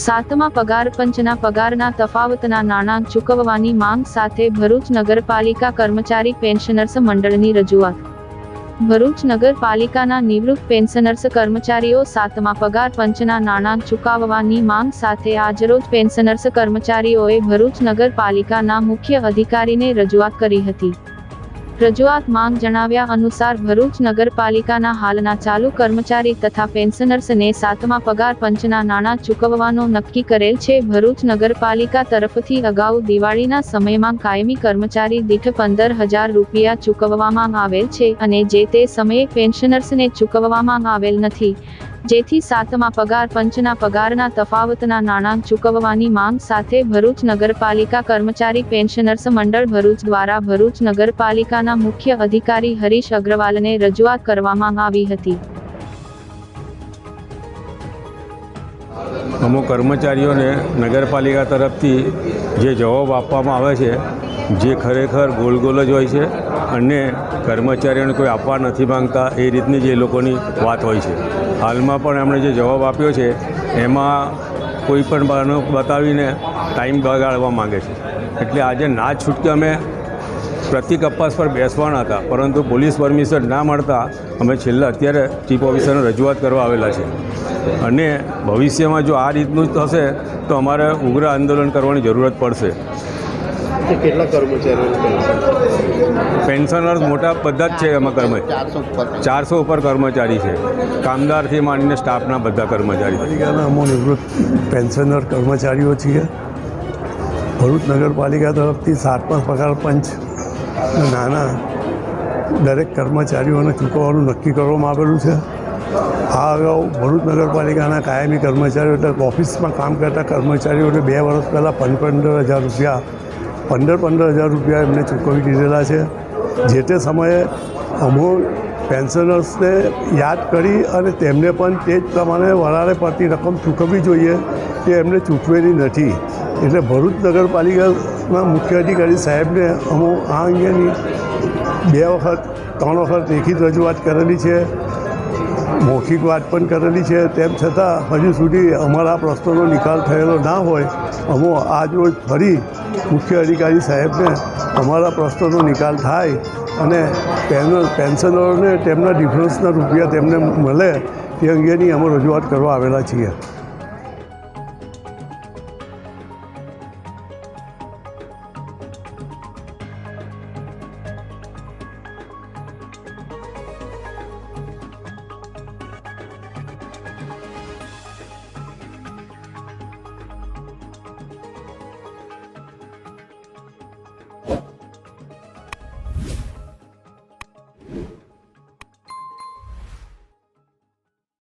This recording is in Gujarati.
સાતમા પગાર પંચના પગારના તફાવતના નાણાં ચૂકવવાની માંગ સાથે ભરૂચ નગરપાલિકા કર્મચારી પેન્શનર્સ મંડળની રજૂઆત. ભરૂચ નગરપાલિકાના નિવૃત્ત પેન્શનર્સ કર્મચારીઓ સાતમા પગાર પંચના નાણાં ચૂકવવાની માંગ સાથે આજરોજ પેન્શનર્સ કર્મચારીઓએ ભરૂચ નગરપાલિકાના મુખ્ય અધિકારીને રજૂઆત કરી હતી. રજૂઆત માંગ જણાવ્યા અનુસાર ભરૂચ નગરપાલિકાના હાલના ચાલુ કર્મચારી તથા પેન્શનર્સને સાતમા પગાર પંચના નાણાં ચૂકવવાનો નક્કી કરેલ છે. ભરૂચ નગરપાલિકા તરફથી અગાઉ દિવાળીના સમયમાં કાયમી કર્મચારી દીઠ પંદર હજાર રૂપિયા ચૂકવવામાં આવેલ છે અને જે તે સમયે પેન્શનર્સને ચૂકવવામાં આવેલ નથી. જેથી સાતમા પગાર, પંચના પગારના તફાવતના નાણાં ચૂકવવાની માંગ સાથે ભરૂચ નગરપાલિકા કર્મચારી પેન્શનર્સ મંડળ ભરૂચ દ્વારા ભરૂચ નગરપાલિકાના મુખ્ય અધિકારી હરીશ અગ્રવાલને રજૂઆત કરવામાં આવી હતી. અમુક કર્મચારીઓને નગરપાલિકા તરફથી જે જવાબ આપવામાં આવે છે, જે ખરેખર ગોલ ગોલ જ હોય છે અને કર્મચારીઓને કોઈ આપવા નથી માંગતા, એ રીતની જે લોકોની વાત હોય છે. હાલમાં પણ એમણે જે જવાબ આપ્યો છે, એમાં કોઈ પણ બહાનો બતાવીને ટાઈમ બગાડવા માંગે છે. એટલે આજે ના છૂટકે અમે પ્રતિક અપાસ પર બેસવાના હતા પરંતુ પોલીસ પરમિશન ના મળતા અમે છેલ્લા અત્યારે ચીફ ઓફિસરને રજૂઆત કરવા આવેલા છે. અને ભવિષ્યમાં જો આ રીતનું જ થશે તો અમારે ઉગ્ર આંદોલન કરવાની જરૂરત પડશે. કેટલા પેન્શનર્સ મોટા બધા જ છે એમાં કર્મચારી ચારસો ઉપર. કર્મચારી છે. કામદારથી માંડીને સ્ટાફના બધા કર્મચારી અમો નિવૃત્ત પેન્શનર કર્મચારીઓ છીએ. ભરૂચ નગરપાલિકા તરફથી સાતમા પગાર પંચ નાના દરેક કર્મચારીઓને ચૂકવવાનું નક્કી કરવામાં આવેલું છે. આ અગાઉ ભરૂચ નગરપાલિકાના કાયમી કર્મચારીઓ એટલે ઓફિસમાં કામ કરતા કર્મચારીઓને બે વર્ષ પહેલાં પંદર પંદર હજાર રૂપિયા, પંદર પંદર હજાર રૂપિયા એમને ચૂકવી દીધેલા છે. જે તે સમયે અમૂળ પેન્શનર્સને યાદ કરી અને તેમને પણ તે જ પ્રમાણે વરાળે પડતી રકમ ચૂકવવી જોઈએ તે એમને ચૂકવેલી નથી. એટલે ભરૂચ નગરપાલિકાના મુખ્ય અધિકારી સાહેબને અમો આ અંગેની બે વખત, ત્રણ વખત લેખિત રજૂઆત કરેલી છે, મૌખિક વાત પણ કરેલી છે. તેમ છતાં હજુ સુધી અમારા પ્રશ્નોનો નિકાલ થયેલો ના હોય, અમો આજરોજ ફરી મુખ્ય અધિકારી સાહેબને અમારા પ્રશ્નોનો નિકાલ થાય અને પેનલ, પેન્શનરોને તેમના ડિફરન્સના રૂપિયા તેમને મળે તે અંગેની અમે રજૂઆત કરવા આવેલા છીએ.